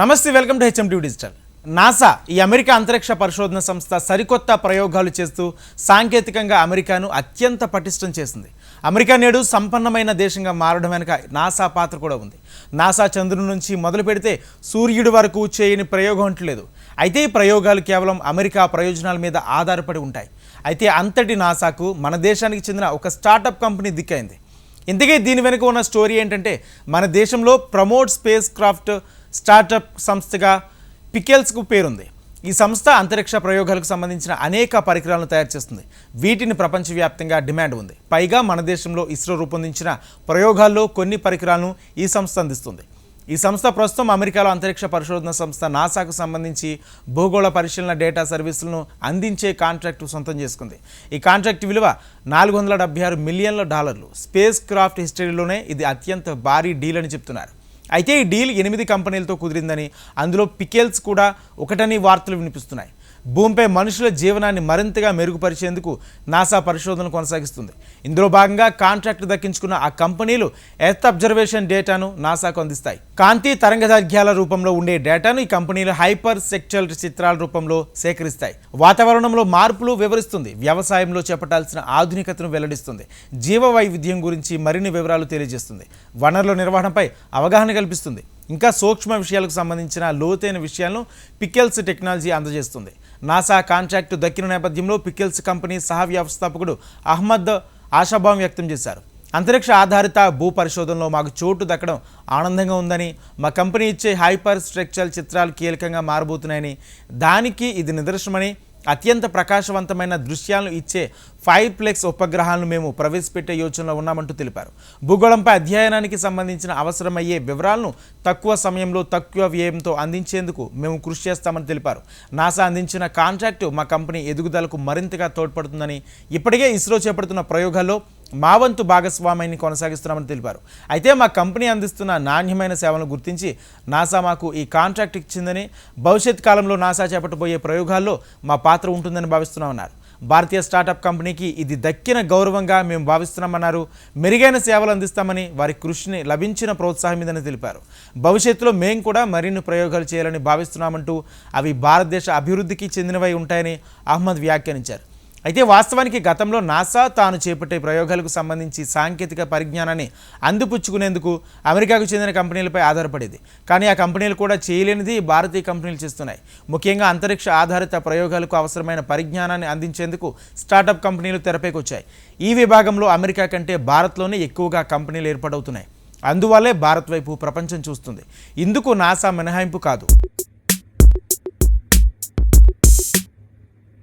నమస్తే welcome to HMD digital. NASA ఈ America అంతరిక్ష పరిశోధన సంస్థ సరికొత్త ప్రయోగాలు చేస్తూ సాంకేతికంగా అమెరికాను అత్యంత పటిష్టం చేసింది. అమెరికా నేడు సంపన్నమైన దేశంగా మారడం వెనుక నాసా పాత్ర కూడా ఉంది. నాసా చంద్రుని నుంచి మొదలు పెడితే సూర్యుడి వరకు చేయని ప్రయోగం అంటలేదు అయితే ఈ ప్రయోగాలు కేవలం అమెరికా ప్రయోజనాల మీద ఆధారపడి ఉంటాయి. అయితే అంతటి నాసాకు మన దేశానికి చెందిన ఒక స్టార్టప్ కంపెనీ దిక్కైంది. ఇంతకీ దీని వెనుక ఉన్న స్టోరీ ఏంటంటే మన దేశంలో ప్రమోట్ స్పేస్ క్రాఫ్ట్ స్టార్టప్ సంస్థగా పికెల్స్కు పేరుంది. ఈ సంస్థ అంతరిక్ష ప్రయోగాలకు సంబంధించిన అనేక పరికరాలను తయారు చేస్తుంది. వీటిని ప్రపంచవ్యాప్తంగా డిమాండ్ ఉంది. పైగా మన దేశంలో ఇస్రో రూపొందించిన ప్రయోగాల్లో కొన్ని పరికరాలను ఈ సంస్థ అందిస్తుంది. ఈ సంస్థ ప్రస్తుతం అమెరికాలో అంతరిక్ష పరిశోధన సంస్థ నాసాకు సంబంధించి భూగోళ పరిశీలన డేటా సర్వీసులను అందించే కాంట్రాక్టు సొంతం చేసుకుంది. ఈ కాంట్రాక్ట్ విలువ నాలుగు వందల డెబ్బై ఆరు మిలియన్ల డాలర్లు. స్పేస్ క్రాఫ్ట్ హిస్టరీలోనే ఇది అత్యంత భారీ డీల్ అని చెప్తున్నారు. అయితే ఈ డీల్ ఎనిమిది కంపెనీలతో కుదిరిందని అందులో పికెల్స్ కూడా ఒకటని వార్తలు వినిపిస్తున్నాయి. భూమిపై మనుషుల జీవనాన్ని మరింతగా మెరుగుపరిచేందుకు నాసా పరిశోధనలు కొనసాగిస్తుంది. ఇందులో భాగంగా కాంట్రాక్ట్ దక్కించుకున్న ఆ కంపెనీలు ఎర్త్ అబ్జర్వేషన్ డేటాను నాసాకు అందిస్తాయి. కాంతి తరంగదైర్ఘ్యాల రూపంలో ఉండే డేటాను ఈ కంపెనీలు హైపర్ సెక్చువల్ చిత్రాల రూపంలో సేకరిస్తాయి. వాతావరణంలో మార్పులు వివరిస్తుంది. వ్యవసాయంలో చేపట్టాల్సిన ఆధునికతను వెల్లడిస్తుంది. జీవ వైవిధ్యం గురించి మరిన్ని వివరాలు తెలియజేస్తుంది. వనరుల నిర్వహణపై అవగాహన కల్పిస్తుంది. ఇంకా సూక్ష్మ విషయాలకు సంబంధించిన లోతైన విషయాలను పికెల్స్ టెక్నాలజీ అందజేస్తుంది. నాసా కాంట్రాక్టు దక్కిన నేపథ్యంలో పికిల్స్ కంపెనీ సహ వ్యవస్థాపకుడు అహ్మద్ ఆశాభావం వ్యక్తం చేశారు. అంతరిక్ష ఆధారిత భూ పరిశోధనలో మాకు చోటు దక్కడం ఆనందంగా ఉందని మా కంపెనీ ఇచ్చే హైపర్ స్ట్రక్చర్ చిత్రాలు కీలకంగా మారబోతున్నాయని దానికి ఇది నిదర్శనమని అత్యంత ప్రకాశవంతమైన దృశ్యాలను ఇచ్చే ఫైవ్ ప్లెక్స్ ఉపగ్రహాలను మేము ప్రవేశపెట్టే యోచనలో ఉన్నామంటూ తెలిపారు. భూగోళంపై అధ్యయనానికి సంబంధించిన అవసరమయ్యే వివరాలను తక్కువ సమయంలో తక్కువ వ్యయంతో అందించేందుకు మేము కృషి చేస్తామని తెలిపారు. నాసా అందించిన కాంట్రాక్టు మా కంపెనీ ఎదుగుదలకు మరింతగా తోడ్పడుతుందని ఇప్పటికే ఇస్రో చేపడుతున్న ప్రయోగాల్లో మా వంతు భాగస్వామ్యాన్ని కొనసాగిస్తున్నామని తెలిపారు. అయితే మా కంపెనీ అందిస్తున్న నాణ్యమైన సేవలను గుర్తించి నాసా మాకు ఈ కాంట్రాక్ట్ ఇచ్చిందని భవిష్యత్ కాలంలో నాసా చేపట్టబోయే ప్రయోగాల్లో మా పాత్ర ఉంటుందని భావిస్తున్నామన్నారు భారతీయ స్టార్టప్ కంపెనీకి ఇది దక్కిన గౌరవంగా మేము భావిస్తున్నామన్నారు. మెరుగైన సేవలు అందిస్తామని వారి కృషిని లభించిన ప్రోత్సాహం ఇదని తెలిపారు. భవిష్యత్తులో మేము కూడా మరిన్ని ప్రయోగాలు చేయాలని భావిస్తున్నామంటూ అవి భారతదేశ అభివృద్ధికి చెందినవై ఉంటాయని అహ్మద్ వ్యాఖ్యానించారు. అయితే వాస్తవానికి గతంలో నాసా తాను చేపట్టే ప్రయోగాలకు సంబంధించి సాంకేతిక పరిజ్ఞానాన్ని అందిపుచ్చుకునేందుకు అమెరికాకు చెందిన కంపెనీలపై ఆధారపడేది. కానీ ఆ కంపెనీలు కూడా చేయలేనిది భారతీయ కంపెనీలు చేస్తున్నాయి. ముఖ్యంగా అంతరిక్ష ఆధారిత ప్రయోగాలకు అవసరమైన పరిజ్ఞానాన్ని అందించేందుకు స్టార్టప్ కంపెనీలు తెరపైకి వచ్చాయి ఈ విభాగంలో అమెరికా కంటే భారత్లోనే ఎక్కువగా కంపెనీలు ఏర్పడవుతున్నాయి అందువల్లే భారత్ వైపు ప్రపంచం చూస్తుంది. ఇందుకు నాసా మినహాయింపు కాదు.